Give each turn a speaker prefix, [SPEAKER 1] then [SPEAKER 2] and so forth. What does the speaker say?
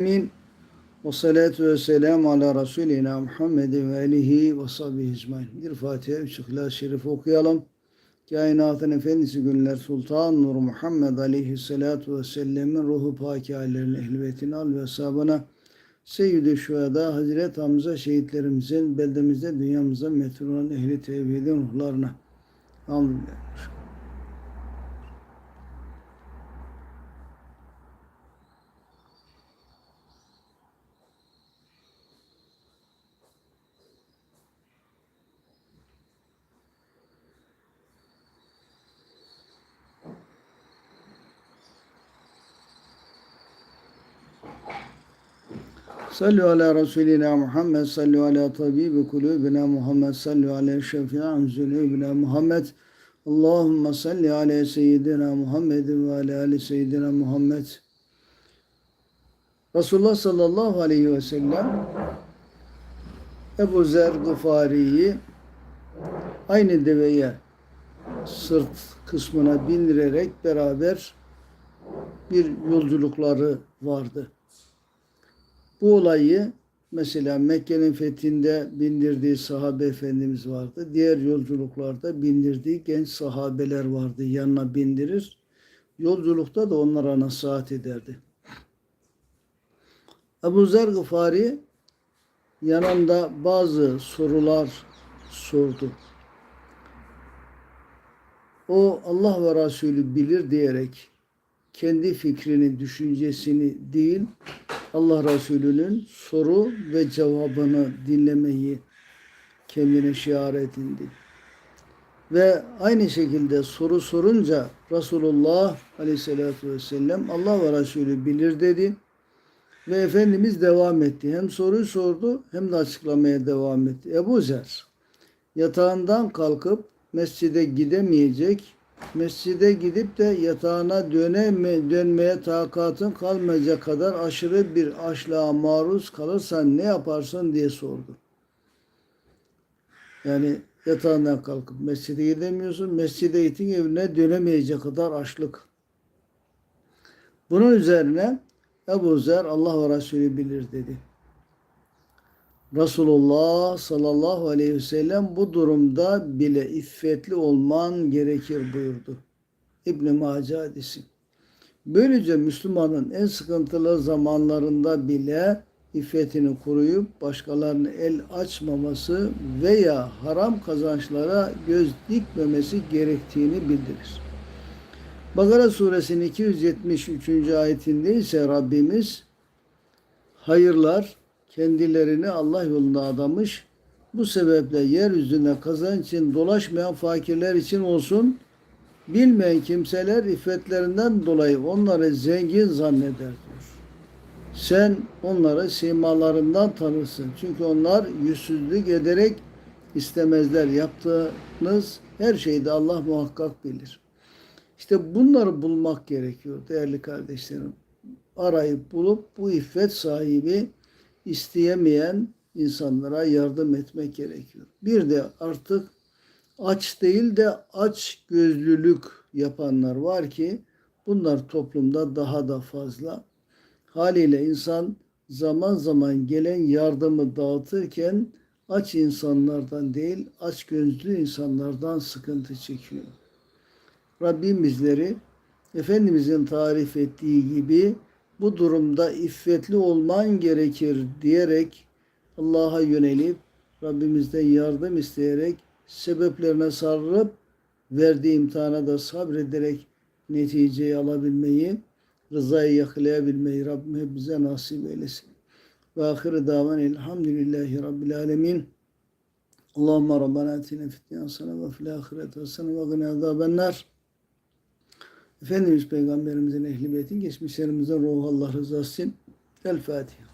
[SPEAKER 1] Amin. Ve salatu ve selamu ala Resulina Muhammed ve alihi ve sahbihi ecmain. Bir Fatiha, üç İhlas-ı okuyalım. Kainatın Efendisi Günler Sultan Nur Muhammed aleyhissalatu ve sellemin ruhu paki hallerine, ehliyetine al ve ashabına Seyyid-i Şuhada Hazreti Hamza şehitlerimizin beldemizde dünyamıza metrul olan ehli tevhidin ruhlarına. Amin. Sallu ala Resulina Muhammed, sallu ala tabibi kulubina Muhammed, sallu ala şefi'an zunubina Muhammed. Allahümme salli ala seyyidina Muhammed ve ala ali seyyidina Muhammed. Resulullah sallallahu aleyhi ve sellem Ebu Zer Gıfari'yi aynı deveye sırt kısmına bindirerek beraber bir yolculukları vardı. Bu olayı mesela Mekke'nin fethinde bindirdiği sahabe efendimiz vardı. Diğer yolculuklarda bindirdiği genç sahabeler vardı. Yanına bindirir. Yolculukta da onlara nasihat ederdi. Ebu Zer Gıfari yanında bazı sorular sordu. O Allah ve Resulü bilir diyerek kendi fikrini, düşüncesini değil, Allah Resulü'nün soru ve cevabını dinlemeyi kendine şiar edindi. Ve aynı şekilde soru sorunca Resulullah Aleyhisselatü Vesselam Allah ve Resulü bilir dedi. Ve Efendimiz devam etti. Hem soruyu sordu hem de açıklamaya devam etti. Ebu Zer yatağından kalkıp mescide gidemeyecek mescide gidip de yatağına döneme, dönmeye takatın kalmayacak kadar aşırı bir açlığa maruz kalırsan ne yaparsın diye sordu. Yani yatağından kalkıp mescide gidemiyorsun. Mescide gittin evine dönemeyecek kadar açlık. Bunun üzerine Ebu Zer Allah ve Resulü bilir dedi. Resulullah sallallahu aleyhi ve sellem bu durumda bile iffetli olman gerekir buyurdu. İbn-i Mace hadisi. Böylece Müslümanın en sıkıntılı zamanlarında bile iffetini koruyup başkalarını el açmaması veya haram kazançlara göz dikmemesi gerektiğini bildirir. Bakara suresinin 273. ayetinde ise Rabbimiz hayırlar, kendilerini Allah yolunda adamış. Bu sebeple yeryüzünde kazanç için dolaşmayan fakirler için olsun. Bilmeyen kimseler iffetlerinden dolayı onları zengin zanneder. Sen onları simalarından tanırsın. Çünkü onlar yüzsüzlük ederek istemezler. Yaptığınız her şeyde Allah muhakkak bilir. İşte bunları bulmak gerekiyor değerli kardeşlerim. Arayıp bulup bu iffet sahibi isteyemeyen insanlara yardım etmek gerekiyor. Bir de artık aç değil de aç gözlülük yapanlar var ki bunlar toplumda daha da fazla. Haliyle insan zaman zaman gelen yardımı dağıtırken aç insanlardan değil aç gözlü insanlardan sıkıntı çekiyor. Rabbim bizleri Efendimizin tarif ettiği gibi bu durumda iffetli olman gerekir diyerek Allah'a yönelip Rabbimizden yardım isteyerek sebeplerine sarılıp verdiği imtihana da sabrederek neticeyi alabilmeyi, rızayı yakalayabilmeyi Rabbim hepimize nasip eylesin. Ve ahire davan elhamdülillahi rabbil alemin. Allahümme Rabbana fid dünya hasene ve fil ahireti hasene ve gına azabennar. Efendimiz Peygamberimizin ehli beytin, geçmişlerimizin ruhu Allah rızası için. El Fatiha.